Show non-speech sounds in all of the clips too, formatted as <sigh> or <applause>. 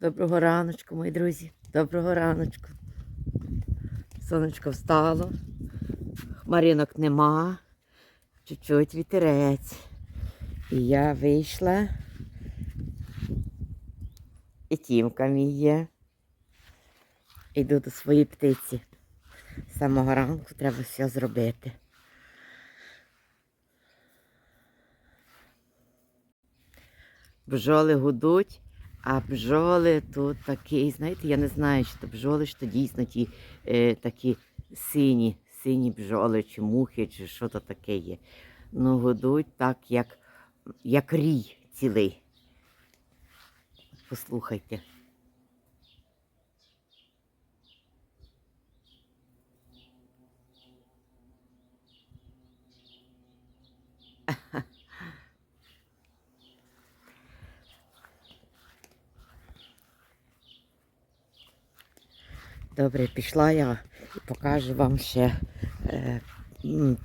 Доброго раночку, мої друзі. Доброго раночку. Сонечко встало. Хмаринок нема. Чуть-чуть вітерець. І я вийшла. І тімка мій є. Йду до своєї птиці. З самого ранку треба все зробити. Бджоли гудуть, а бджоли тут такі, знаєте, я не знаю, чи то бджоли, чи то дійсно ті е, такі сині, сині бджоли, чи мухи, чи що то таке є. Ну, годують так, як, як рій цілий. Послухайте. Добре, пішла я і покажу вам ще е,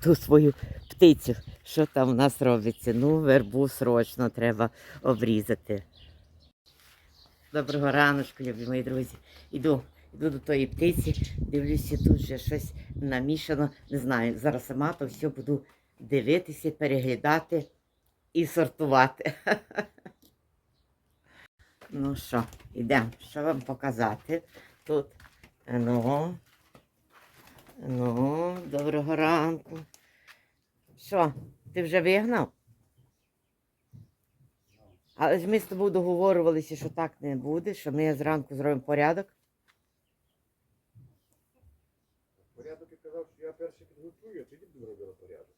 ту свою птицю, що там в нас робиться. Ну, вербу срочно треба обрізати. Доброго раночку, любі мої друзі. Іду, іду до тої птиці, дивлюся, тут вже щось намішано. Не знаю, зараз сама то все буду дивитися, переглядати і сортувати. <laughs> Ну що, йдемо, що вам показати тут. Ну, ну, доброго ранку. Що, ти вже вигнав? Але ж ми з тобою договорювалися, що так не буде, що ми зранку зробимо порядок. Порядок я казав, що я перший підготую, а тоді буду робити порядок.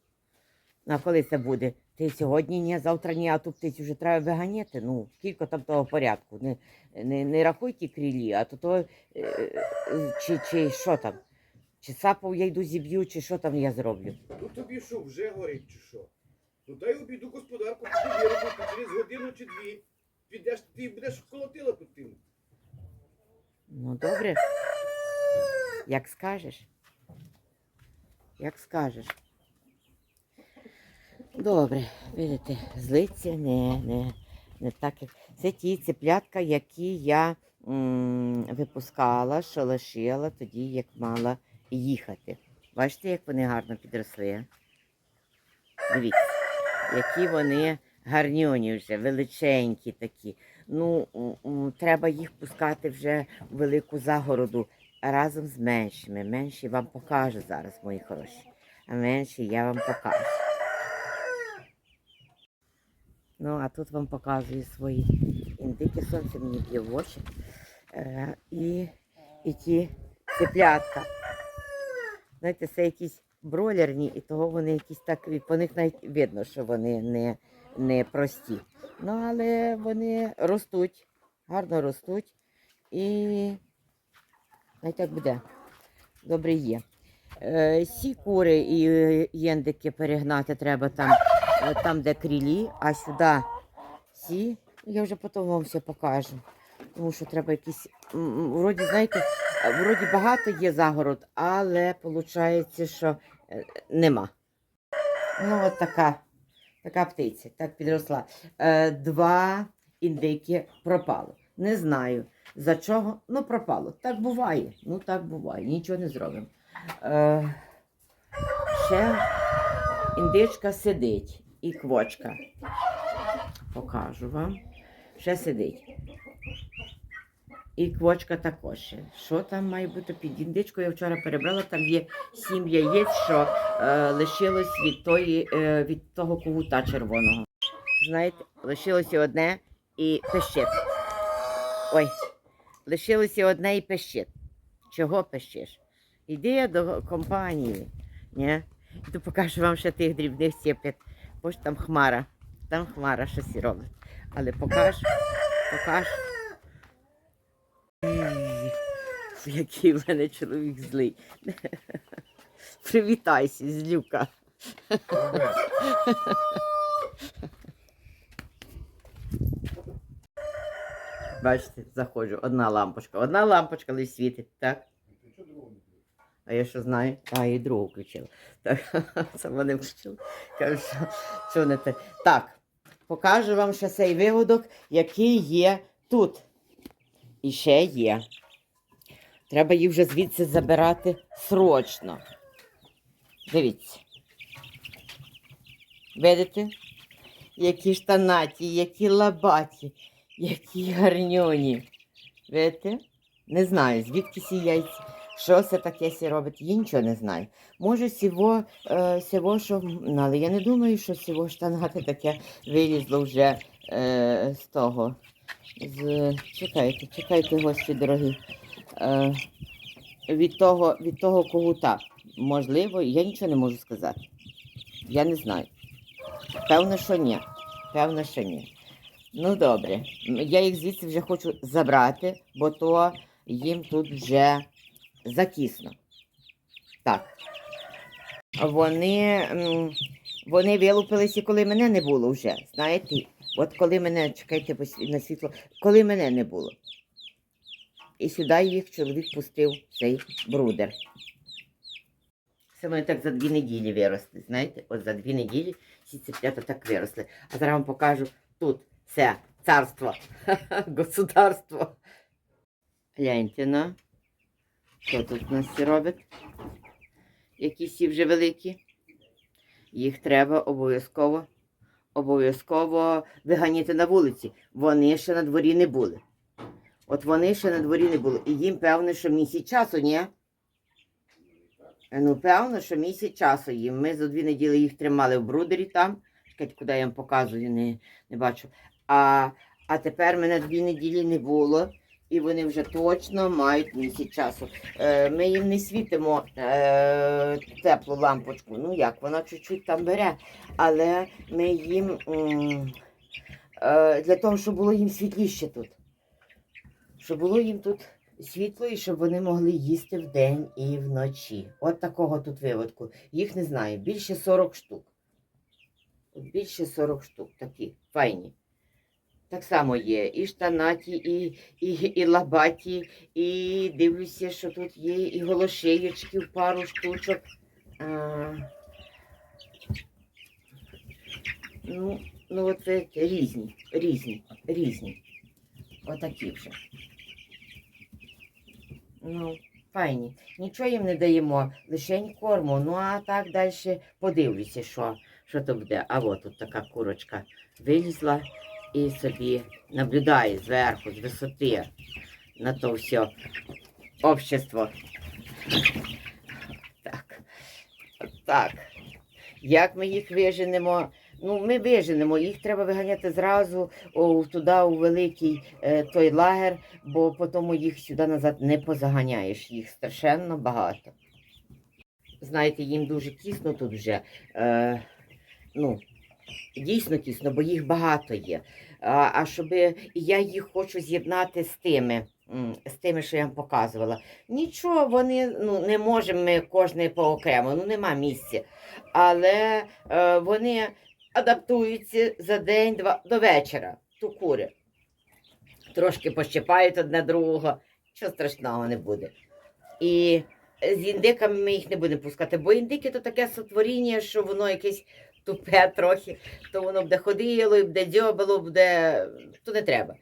Ну, а коли це буде? Ти сьогодні ні, завтра ні, а ту птицю вже треба виганяти. Ну, скільки там того порядку. Не, не, не рахуй ті крилі, а то, то е, е, чи, чи що там? Чи сапов я йду зіб'ю, чи що там я зроблю? Ну тобі що, вже горить чи що? Ну дай обіду господарку, піду виробити через годину чи дві. Підеш, ти будеш колотила тут тим. Ну, добре. Як скажеш. Як скажеш. Добре, видите, злиться не, не, не так, як. Це ті цеплятка, які я випускала, що лишила тоді, як мала їхати. Бачите, як вони гарно підросли? Дивіться, які вони гарньоні вже, величенькі такі. Ну, треба їх пускати вже в велику загороду разом з меншими. Менші вам покажу зараз, мої хороші. А менші я вам покажу. Ну, а тут вам показую свої індики, сонце мені б'є в очі. Е, і, і ті цеплятка. Знаєте, це якісь бройлерні, і того вони якісь так, по них навіть видно, що вони не, не прості. Ну, але вони ростуть, гарно ростуть. І навіть так буде. Добре є. Е, сі кури і е, єндики перегнати треба там, там, де крілі, а сюди сі. Я вже потім вам все покажу. Тому що треба якісь. Вроді, знаєте, вроді багато є загород, але виходить, що е, нема. Ну, от така, така птиця, так підросла. Е, два індики пропало. Не знаю за чого, ну пропало. Так буває. Ну так буває, нічого не зробимо. Е, ще індичка сидить і квочка. Покажу вам. Ще сидить. І квочка також. Що там має бути під індичкою? Я вчора перебрала, там є сім яєць, що е, лишилось від, тої, е, від того кугута червоного. Знаєте, лишилося одне і пищить. Ой, лишилося одне і пищить. Чого пищиш? Іди до компанії. Ні? І то покажу вам ще тих дрібних сіпет. Ж там хмара. Там хмара щось робить. Але покажу. Ій, Який в мене чоловік злий. Привітайся, злюка. Бачите, заходжу, одна лампочка. Одна лампочка лише світить, так? Ти що другого не робиш? А я що знаю? А, і другу включила. Так, <laughs> сама не включила. Кажу, що, що не те. Так, покажу вам ще цей виводок, який є тут. І ще є. Треба їх вже звідси забирати срочно. Дивіться. Видите? Які штанаті, які лабаті, які гарньоні. Видите? Не знаю, звідки ці яйця. Що це таке сі робить, я нічого не знаю. Може, сіво, е, сіво, що, ну, але я не думаю, що сіво штанати таке вилізло вже е, з того. З... Чекайте, чекайте, гості дорогі. Е, від, того, від того когута. Можливо, я нічого не можу сказати. Я не знаю. Певно, що ні. Певно, що ні. Ну добре. Я їх звідси вже хочу забрати, бо то їм тут вже закісно. Так. Вони, вони вилупилися, коли мене не було вже. Знаєте, от коли мене, чекайте на світло, коли мене не було. І сюди їх чоловік пустив цей брудер. Це вони так за дві неділі виросли. Знаєте, от за дві неділі всі цеплята так виросли. А зараз вам покажу тут це царство, <laughs> государство. Гляньте на. Що тут у нас робить? Які всі вже великі. Їх треба обов'язково, обов'язково виганяти на вулиці. Вони ще на дворі не були. От вони ще на дворі не були. І їм певно, що місяць часу, ні? Ну, певно, що місяць часу їм. Ми за дві неділі їх тримали в брудері там. Чекайте, куди я вам показую, не, не бачу. А, а тепер мене дві неділі не було, і вони вже точно мають місяць часу. Е, ми їм не світимо е, теплу лампочку. Ну як, вона чуть-чуть там бере, але ми їм е, для того, щоб було їм світліше тут. Щоб було їм тут світло і щоб вони могли їсти вдень і вночі. От такого тут виводку. Їх не знаю, більше 40 штук. Більше 40 штук такі файні. Так само є і штанаті, і, і, і лабаті, і дивлюся, що тут є і голошиєчки в пару штучок. А, ну, ну от різні, різні, різні. Отакі вже. Ну, файні. Нічого їм не даємо, лишень корму. Ну а так далі подивлюся, що, що то буде. А от тут така курочка вилізла і собі наблюдає зверху, з висоти на то все общество. Так. Так. Як ми їх виженемо? Ну, ми виженемо, їх треба виганяти зразу о, туди, у великий е, той лагер, бо потім їх сюди назад не позаганяєш. Їх страшенно багато. Знаєте, їм дуже тісно тут вже. Е, ну, дійсно тісно, бо їх багато є. А, а щоб я їх хочу з'єднати з тими, з тими, що я вам показувала. Нічого, вони ну, не можемо ми кожне поокремо, ну нема місця. Але е, вони адаптуються за день-два до вечора, ту кури. Трошки пощипають одне другого, нічого страшного не буде. І з індиками ми їх не будемо пускати, бо індики то таке сотворіння, що воно якесь тупе трохи, то воно буде ходило, і буде дзьобало, буде. то не треба.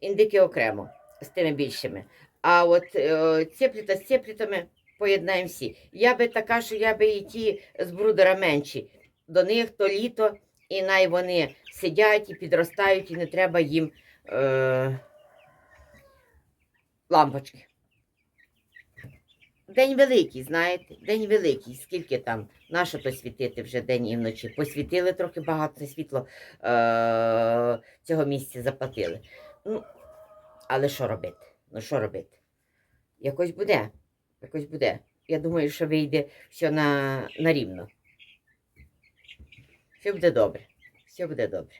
Індики окремо з тими більшими. А от е, цепліта з цеплітами поєднаємо всі. Я би така, що я би і ті з брудера менші. До них то літо, і най вони сидять і підростають, і не треба їм е, лампочки. День великий, знаєте, день великий. Скільки там, нащо то світити вже день і вночі? Посвітили трохи багато світло е- цього місця заплатили. Ну, але що робити? Ну що робити? Якось буде. Якось буде. Я думаю, що вийде все на, на рівно. Все буде добре. Все буде добре.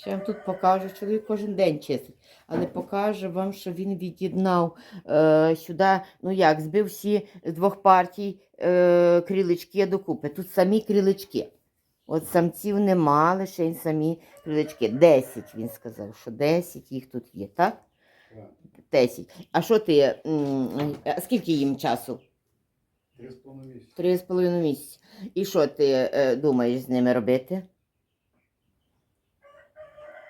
Ще вам тут покажу, чоловік кожен день чистить, але покажу вам, що він від'єднав е, сюди, ну як, збив всі з двох партій е, крилички докупи. Тут самі крилички. От самців нема, лише самі крилички. Десять, він сказав, що десять їх тут є, так? Десять. А що ти, а скільки їм часу? Три з половиною місяці. Три з половиною місяці. І що ти е, думаєш з ними робити?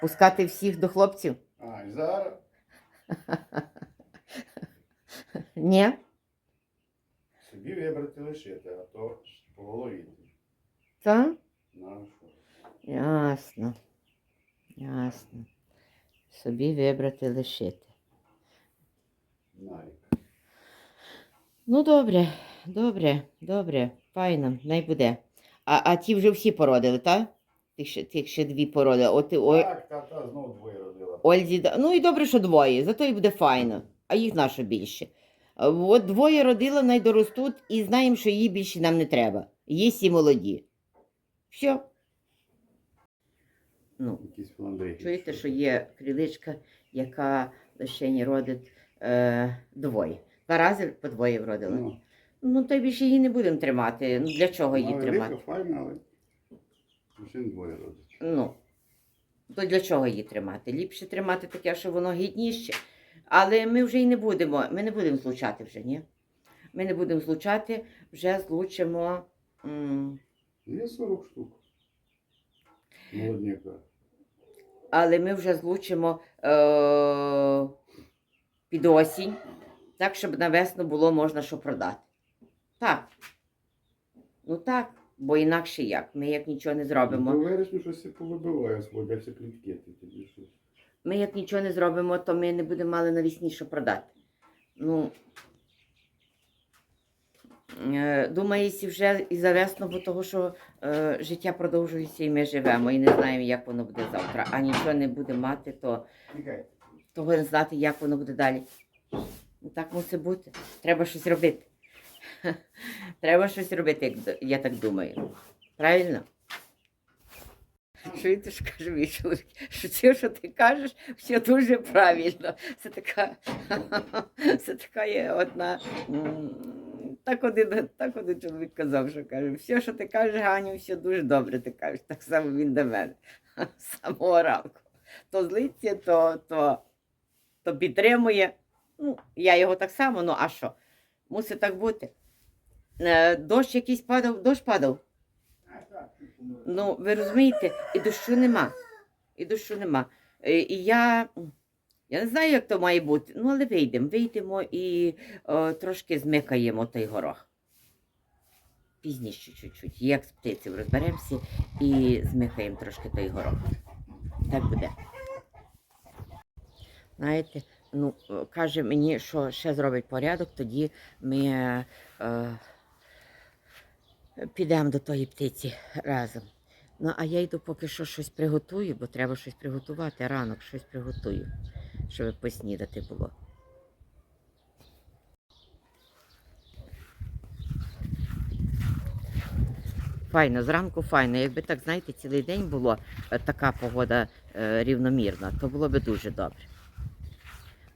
Пускати всіх до хлопців? А, і зараз <laughs> Ні? Собі вибрати лишити, а то по голові. Так? Ясно. Ясно. Собі вибрати лишити. Нарік. Ну, добре, добре, добре, файно, най буде. А, а ті вже всі породили, так? Тих ще, тих ще дві породили. От, о, Так, та, та, знову двоє родила. Ользі, да- ну і добре, що двоє, зато і буде файно. А їх нащо більше? А От двоє родила, найдоростуть, і знаємо, що її більше нам не треба. Є всі молоді. Все. Ну, Якісь чуєте, що є криличка, яка лише не родить е, двоє. Два рази по двоє вродила. Ну, Ну, то й більше її не будемо тримати. Ну, для чого її тримати? файна, але лише двоє родить. Ну, то для чого її тримати? Ліпше тримати таке, що воно гідніше. Але ми вже й не будемо, ми не будемо злучати вже, ні? Ми не будемо злучати, вже злучимо. м, Є 40 штук. Молодняка. але ми вже злучимо е- під осінь, так, щоб на весну було можна що продати. Так. Ну так, бо інакше як? Ми як нічого не зробимо. До вересня щось і повибиває, сходяться клітки, тоді щось. Ми як нічого не зробимо, то ми не будемо мали навісні що продати. Ну, е, думається, вже і за весну, бо того, що е, життя продовжується і ми живемо, і не знаємо, як воно буде завтра. А нічого не буде мати, то того не знати, як воно буде далі. Ну, так мусить бути. Треба щось робити. <laughs> Треба щось робити, як я так думаю. Правильно? Що каже мій чоловік, що це, що ти кажеш, все дуже правильно. Це така, <laughs> це така є одна. Так один, так один чоловік казав, що каже, все, що ти кажеш, Ганю, все дуже добре ти кажеш. Так само він до мене. <laughs> З самого ранку. То злиться, то, то, то підтримує. Ну, я його так само, ну а що? Мусить так бути. Е, Дощ якийсь падав, дощ падав. Ну, ви розумієте, і дощу нема. І дощу нема. Е, І я, я не знаю, як то має бути, ну але вийдемо, вийдемо і е, трошки змикаємо той горох. Пізніше чуть-чуть, як з птицею розберемося і змикаємо трошки той горох. Так буде. Знаєте, ну, каже мені, що ще зробить порядок, тоді ми е, підемо до тої птиці разом. Ну, а я йду поки що щось приготую, бо треба щось приготувати, ранок щось приготую, щоб поснідати було. Файно, зранку файно. Якби так, знаєте, цілий день було е, така погода е, рівномірна, то було би дуже добре.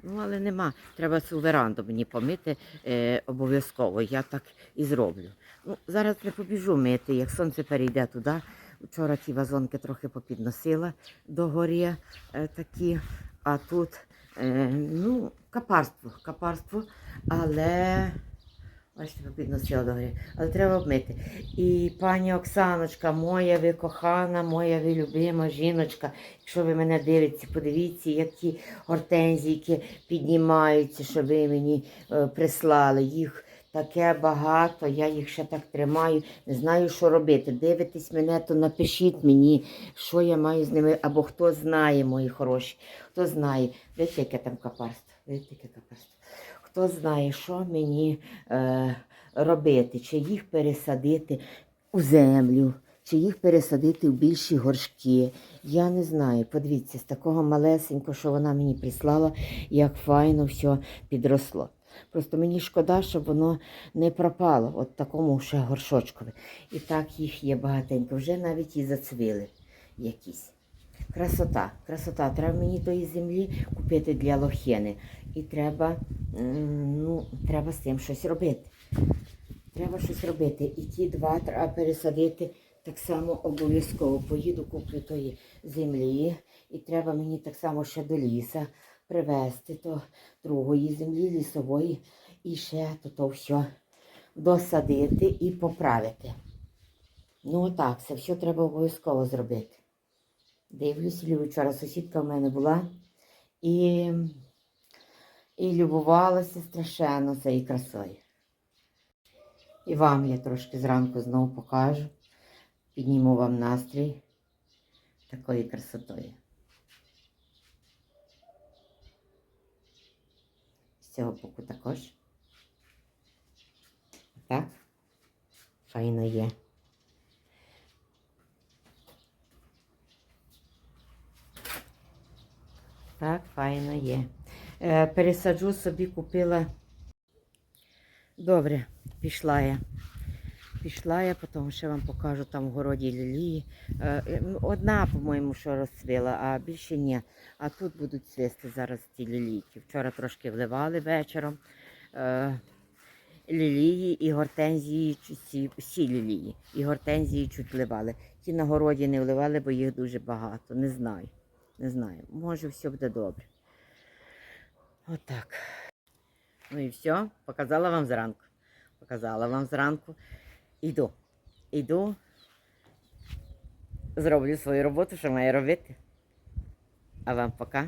Ну, але нема. Треба цю веранду мені помити е, обов'язково. Я так і зроблю. Ну, зараз не побіжу мити, як сонце перейде туди. Вчора ті вазонки трохи попідносила до горі е, такі, а тут е, ну, капарство, капарство, але бачите, попідносила до горі. Але треба обмити. І пані Оксаночка, моя ви кохана, моя ви любима жіночка. Якщо ви мене дивитеся, подивіться, як ті гортензійки піднімаються, що ви мені е, прислали. Їх таке багато, я їх ще так тримаю, не знаю, що робити. Дивитесь мене, то напишіть мені, що я маю з ними, або хто знає, мої хороші, хто знає. Видите, яке там капарство? Видите, яке капарство? Хто знає, що мені е, робити, чи їх пересадити у землю, чи їх пересадити в більші горшки. Я не знаю. Подивіться, з такого малесенького, що вона мені прислала, як файно все підросло. Просто мені шкода, щоб воно не пропало от такому ще горшочкові. І так їх є багатенько. Вже навіть і зацвіли якісь. Красота, красота. Треба мені тої землі купити для лохини. І треба, ну, треба з цим щось робити. Треба щось робити. І ті два треба пересадити так само обов'язково. Поїду, куплю тої землі. І треба мені так само ще до ліса привезти то другої землі, лісової, і ще то, то все досадити і поправити. Ну отак, це все треба обов'язково зробити. Дивлюсь, Лю, вчора сусідка в мене була і і любувалася страшенно цією красою. І вам я трошки зранку знову покажу. Підніму вам настрій такою красотою. З цього боку також. Так. Файно є. Так, файно є. Е, пересаджу собі, купила. Добре, пішла я. Пішла я, тому що вам покажу там в городі лілії. Е, е, ну, Одна, по-моєму, що розцвіла, а більше ні. А тут будуть цвісти зараз ті лілійки. Вчора трошки вливали вечором. Лілії і гортензії, всі, всі лілії. І гортензії чуть вливали. Ті на городі не вливали, бо їх дуже багато. Не знаю. Не знаю. Може, все буде добре. Отак. Ну і все. Показала вам зранку. Показала вам зранку. Іду. Іду. Зроблю свою роботу, що маю робити. А вам пока.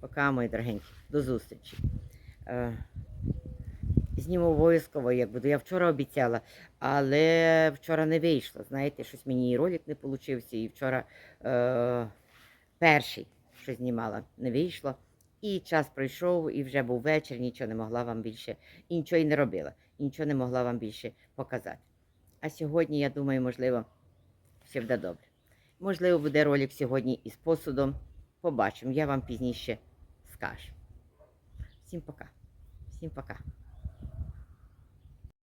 Пока, мої дорогенькі. До зустрічі. Е, Зніму обов'язково, як буду. Я вчора обіцяла, але вчора не вийшло. Знаєте, щось мені і ролик не получився, і вчора е, перший, що знімала, не вийшло. І час пройшов, і вже був вечір, нічого не могла вам більше, і нічого і не робила, і нічого не могла вам більше показати. А сьогодні, я думаю, можливо, все буде добре. Можливо, буде ролик сьогодні із посудом. Побачимо, я вам пізніше скажу. Всім пока. Всім пока.